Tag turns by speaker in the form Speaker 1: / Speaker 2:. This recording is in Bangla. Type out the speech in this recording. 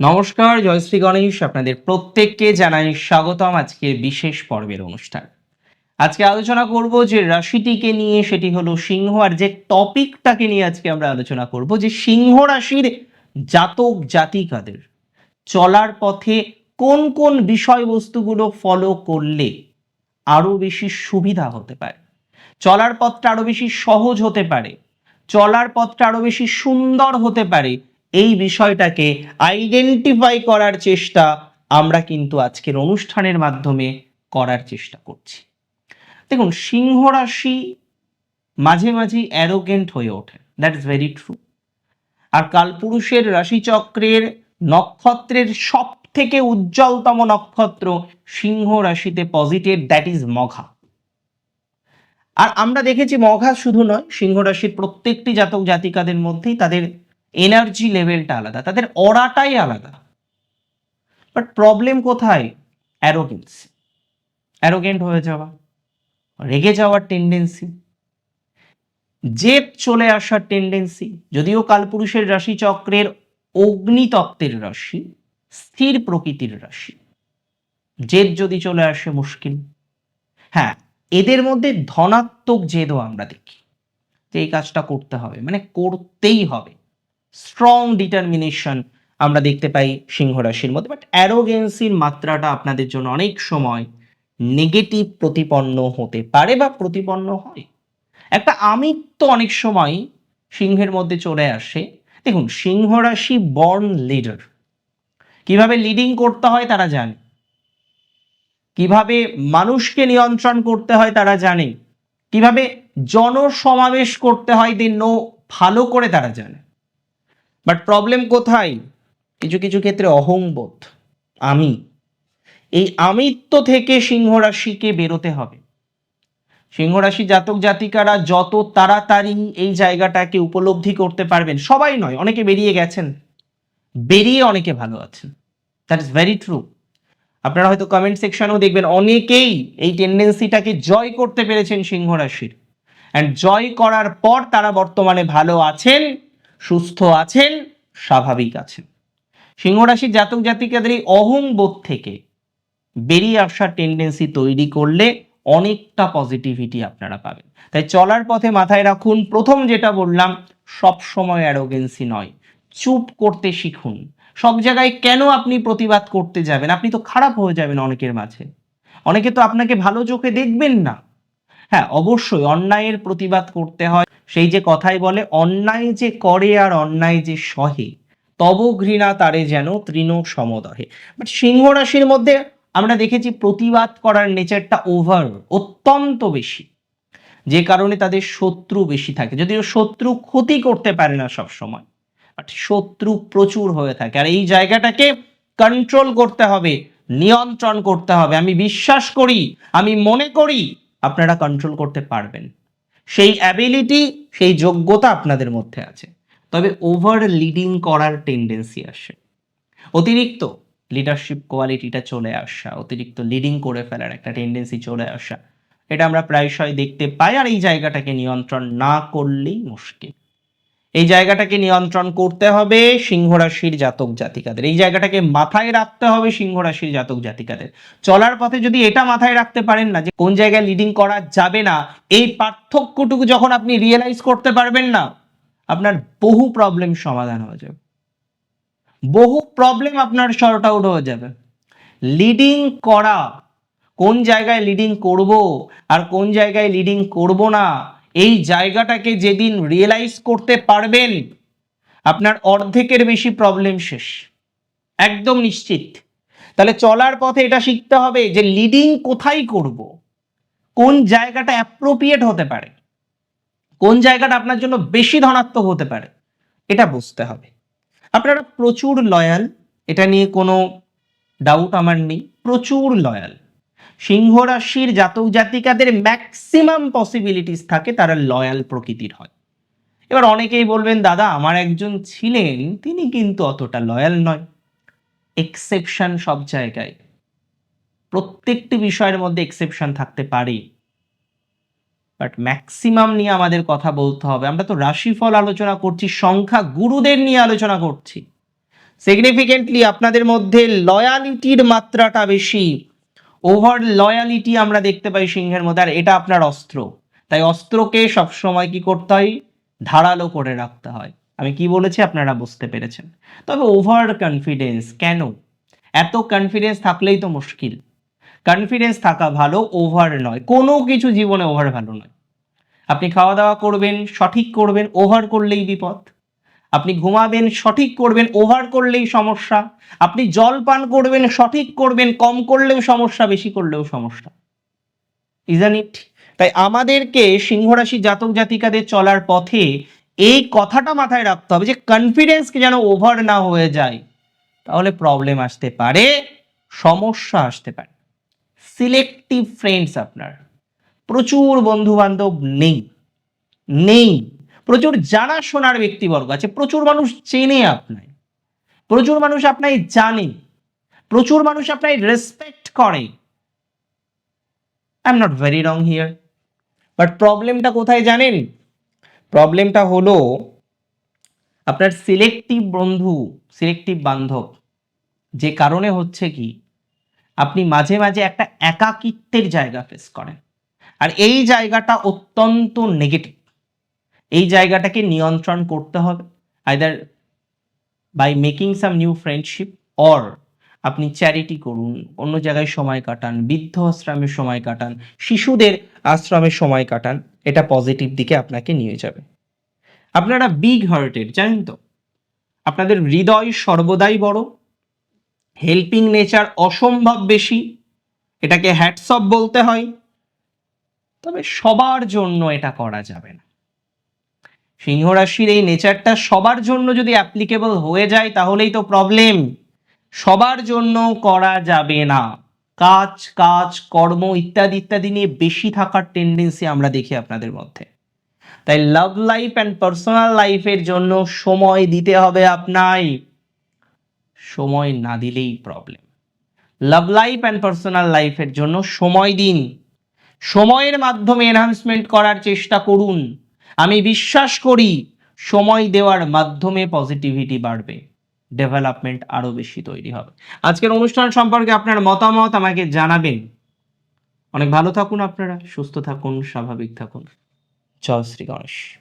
Speaker 1: নমস্কার, জয়শ্রী গণেশ, আপনাদের প্রত্যেককে জানাই স্বাগতম আজকের বিশেষ পর্বের অনুষ্ঠান। আজকে আলোচনা করব যে রাশিটিকে নিয়ে, সেটি হলো সিংহ, আর যে টপিকটাকে নিয়ে আজকে আমরা আলোচনা করব, যে সিংহ রাশির জাতক জাতিকাদের চলার পথে কোন কোন বিষয়বস্তুগুলো ফলো করলে আরও বেশি সুবিধা হতে পারে? চলার পথটা আরও বেশি সহজ হতে পারে, চলার পথটা আরও বেশি সুন্দর হতে পারে এই বিষয়টাকে আইডেন্টিফাই করার চেষ্টা আমরা কিন্তু আজকের অনুষ্ঠানের মাধ্যমে করার চেষ্টা করছি। দেখুন, সিংহ রাশি মাঝে মাঝে অ্যারোগেন্ট হয়ে ওঠে দ্যাট ইজ ভেরি ট্রু আর কালপুরুষের রাশিচক্রের নক্ষত্রের সব থেকে উজ্জ্বলতম নক্ষত্র সিংহ রাশিতে পজিটিভ দ্যাট ইজ মঘা। আর আমরা দেখেছি মঘা শুধু নয়, সিংহ রাশির প্রত্যেকটি জাতক জাতিকাদের মধ্যেই তাদের এনার্জি লেভেলটা আলাদা, তাদের অরাটাই আলাদা। বাট প্রবলেম কোথায়? অ্যারোগেন্স অ্যারোগেন্ট হয়ে যাওয়া, রেগে যাওয়ার টেন্ডেন্সি জেদ চলে আসার টেন্ডেন্সি যদিও কালপুরুষের রাশি চক্রের অগ্নিতত্ত্বের রাশি, স্থির প্রকৃতির রাশি। জেদ যদি চলে আসে মুশকিল। হ্যাঁ এদের মধ্যে ধনাত্মক জেদও আমরা দেখি। যে এই কাজটা করতে হবে মানে করতেই হবে। স্ট্রং ডিটারমিনেশন আমরা দেখতে পাই সিংহ রাশির মধ্যে। বাট অ্যারোগেন্সির মাত্রাটা আপনাদের জন্য অনেক সময় নেগেটিভ প্রতিপন্ন হতে পারে বা প্রতিপন্ন হয়। একটা আমিত্ব অনেক সময় সিংহের মধ্যে চলে আসে। দেখুন, সিংহ রাশি বর্ন লিডার কীভাবে লিডিং করতে হয় তারা জানে। কীভাবে মানুষকে নিয়ন্ত্রণ করতে হয় তারা জানে। কীভাবে জনসমাবেশ করতে হয় দে ভালো করে তারা জানে। বাট প্রবলেম কোথায়? কিছু কিছু ক্ষেত্রে অহংবোধ, আমি। এই আমিত্ব থেকে সিংহ রাশিকে বেরোতে হবে। সিংহ রাশি জাতক জাতিকারা যত তাড়াতাড়ি এই জায়গাটাকে উপলব্ধি করতে পারবেন, সবাই নয়, অনেকে বেরিয়ে গেছেন। বেরিয়ে অনেকে ভালো আছেন। দ্যাট ইজ ভেরি ট্রু আপনারা হয়তো কমেন্ট সেকশনেও দেখবেন, অনেকেই এই টেন্ডেন্সিটাকে জয় করতে পেরেছেন সিংহ রাশির অ্যান্ড জয় করার পর তারা বর্তমানে ভালো আছেন। সুস্থ আছেন, স্বাভাবিক আছেন। সিংহ রাশির জাতক জাতিকাদের এই অহংবোধ থেকে বেরিয়ে আসার টেন্ডেন্সি তৈরি করলে অনেকটা পজিটিভিটি আপনারা পাবেন। তাই চলার পথে মাথায় রাখুন, প্রথম যেটা বললাম সব সময় অ্যারোগেন্সি নয়, চুপ করতে শিখুন। সব জায়গায় কেন আপনি প্রতিবাদ করতে যাবেন? আপনি তো খারাপ হয়ে যাবেন অনেকের মাঝে। অনেকে তো আপনাকে ভালো চোখে দেখবেন না। হ্যাঁ অবশ্যই অন্যায়ের প্রতিবাদ করতে হয়। সেই যে কথাই বলে, অন্যায় যে করে আর অন্যায় যে সহে, তব ঘৃণা তারে যেন তৃণ সমদহে। বাট সিংহ রাশির মধ্যে আমরা দেখেছি প্রতিবাদ করার নেচারটা ওভার অত্যন্ত বেশি। যে কারণে তাদের শত্রু বেশি থাকে। যদিও শত্রু ক্ষতি করতে পারে না সব সময় বাট শত্রু প্রচুর হয়ে থাকে। আর এই জায়গাটাকে কন্ট্রোল করতে হবে, নিয়ন্ত্রণ করতে হবে। আমি বিশ্বাস করি, আমি মনে করি, আপনারা কন্ট্রোল করতে পারবেন। সেই অ্যাবিলিটি সেই যোগ্যতা আপনাদের মধ্যে আছে। তবে ওভার লিডিং করার টেন্ডেন্সি আসে। অতিরিক্ত লিডারশিপ কোয়ালিটিটা চলে আসা, অতিরিক্ত লিডিং করে ফেলার একটা টেন্ডেন্সি চলে আসা, এটা আমরা প্রায়শই দেখতে পাই। আর এই জায়গাটাকে নিয়ন্ত্রণ না করলেই মুশকিল। এই জায়গাটাকে নিয়ন্ত্রণ করতে হবে সিংহ রাশির জাতক জাতিকাদের। এই জায়গাটাকে মাথায় রাখতে হবে সিংহ রাশির জাতক জাতিকাদের। চলার পথে যদি এটা মাথায় রাখতে পারেন না যে কোন জায়গায় লিডিং করা যাবে না, এই পার্থক্যটুকু যখন আপনি রিয়েলাইজ করতে পারবেন না, আপনার বহু প্রবলেম সমাধান হয়ে যাবে। বহু প্রবলেম আপনার শর্ট আউট হয়ে যাবে। লিডিং করা, কোন জায়গায় লিডিং করব আর কোন জায়গায় লিডিং করব না এই জায়গাটাকে যেদিন রিয়েলাইজ করতে পারবেন, আপনার অর্ধেকের বেশি প্রবলেম শেষ। একদম নিশ্চিত। তাহলে চলার পথে এটা শিখতে হবে যে লিডিং কোথায় করব? কোন জায়গাটা অ্যাপ্রোপ্রিয়েট হতে পারে? কোন জায়গাটা আপনার জন্য বেশি ধনাত্মক হতে পারে? এটা বুঝতে হবে। আপনারা প্রচুর লয়াল এটা নিয়ে কোনো ডাউট আমার নেই। প্রচুর লয়াল সিংহ রাশির জাতক জাতিকাদের ম্যাক্সিমাম পসিবিলিটিস থাকে তারা লয়াল প্রকৃতির হয়। এবার অনেকেই বলবেন, দাদা, আমার একজন ছিলেন, তিনি কিন্তু অতটা লয়াল নয়। এক্সেপশন সব জায়গায়। প্রত্যেকটি বিষয়ের মধ্যে এক্সেপশন থাকতে পারে। বাট ম্যাক্সিমাম নিয়ে আমাদের কথা বলতে হবে। আমরা তো রাশিফল আলোচনা করছি, সংখ্যা গুরুদের নিয়ে আলোচনা করছি। সিগনিফিকেন্টলি আপনাদের মধ্যে লয়ালিটির মাত্রাটা বেশি। ওভার লয়ালিটি আমরা দেখতে পাই সিংহের মধ্যে, আর এটা আপনার অস্ত্র। তাই অস্ত্রকে সবসময় কি করতে হয়? ধারালো করে রাখতে হয়। আমি কি বলেছি আপনারা বুঝতে পেরেছেন। তবে ওভার কনফিডেন্স কেন? এত কনফিডেন্স থাকলেই তো মুশকিল। কনফিডেন্স থাকা ভালো ওভার নয়। কোনো কিছু জীবনে ওভার ভালো নয়। আপনি খাওয়া দাওয়া করবেন, সঠিক করবেন ওভার করলেই বিপদ। আপনি ঘুমাবেন, সঠিক করবেন ওভার করলেই সমস্যা। আপনি জল পান করবেন, সঠিক করবেন, কম করলেও সমস্যা, বেশি করলেও সমস্যা। ইজান ইট তাই আমাদেরকে সিংহরাশি জাতক জাতিকাদের চলার পথে এই কথাটা মাথায় রাখতে হবে যে কনফিডেন্সকে যেন ওভার না হয়ে যায়। তাহলে প্রবলেম আসতে পারে, সমস্যা আসতে পারে। সিলেক্টিভ ফ্রেন্ডস আপনার। প্রচুর বন্ধু বান্ধব নেই। নেই। প্রচুর জানা শোনার ব্যক্তিবর্গ আছে, প্রচুর মানুষ চেনে আপনায় প্রচুর মানুষ আপনাই জানে, প্রচুর মানুষ আপনাই রেসপেক্ট করে। I am not very wrong here but প্রবলেমটা কোথায় জানেন? প্রবলেমটা হলো আপনার সিলেক্টিভ বন্ধু সিলেক্টিভ বান্ধব, যে কারণে হচ্ছে কি, আপনি মাঝে মাঝে একটা একাকিত্বের জায়গা ফেস করেন। আর এই জায়গাটা অত্যন্ত নেগেটিভ এই জায়গাটাকে নিয়ন্ত্রণ করতে হবে either by making some new friendship or আপনি চ্যারিটি করুন, অন্য জায়গায় সময় কাটান, বৃদ্ধ আশ্রমে সময় কাটান, শিশুদের আশ্রমে সময় কাটান, এটা পজিটিভ দিকে আপনাকে নিয়ে যাবে। আপনারা বিগ হার্টেড জানেন তো? আপনাদের হৃদয় সর্বদাই বড় হেল্পিং নেচার অসম্ভব বেশি, এটাকে হ্যাটসঅপ বলতে হয়, তবে সবার জন্য এটা করা যাবে না। সিংহ রাশির এই নেচারটা সবার জন্য যদি অ্যাপ্লিকেবল হয়ে যায়, তাহলেই তো প্রবলেম সবার জন্য করা যাবে না। কাজ কাজ, কর্ম ইত্যাদি ইত্যাদি নিয়ে বেশি থাকার টেন্ডেন্সি আমরা দেখি আপনাদের মধ্যে। তাই লাভ লাইফ অ্যান্ড পার্সোনাল লাইফের জন্য সময় দিতে হবে আপনাই। সময় না দিলেই problem love life and personal লাইফের জন্য সময় দিন। সময়ের মাধ্যমে এনহান্সমেন্ট করার চেষ্টা করুন। আমি বিশ্বাস করি সময় দেওয়ার মাধ্যমে পজিটিভিটি বাড়বে ডেভেলপমেন্ট আরও বেশি তৈরি হবে। আজকের অনুষ্ঠান সম্পর্কে আপনার মতামত আমাকে জানাবেন। অনেক ভালো থাকুন আপনারা, সুস্থ থাকুন, স্বাভাবিক থাকুন। জয় শ্রী গণেশ।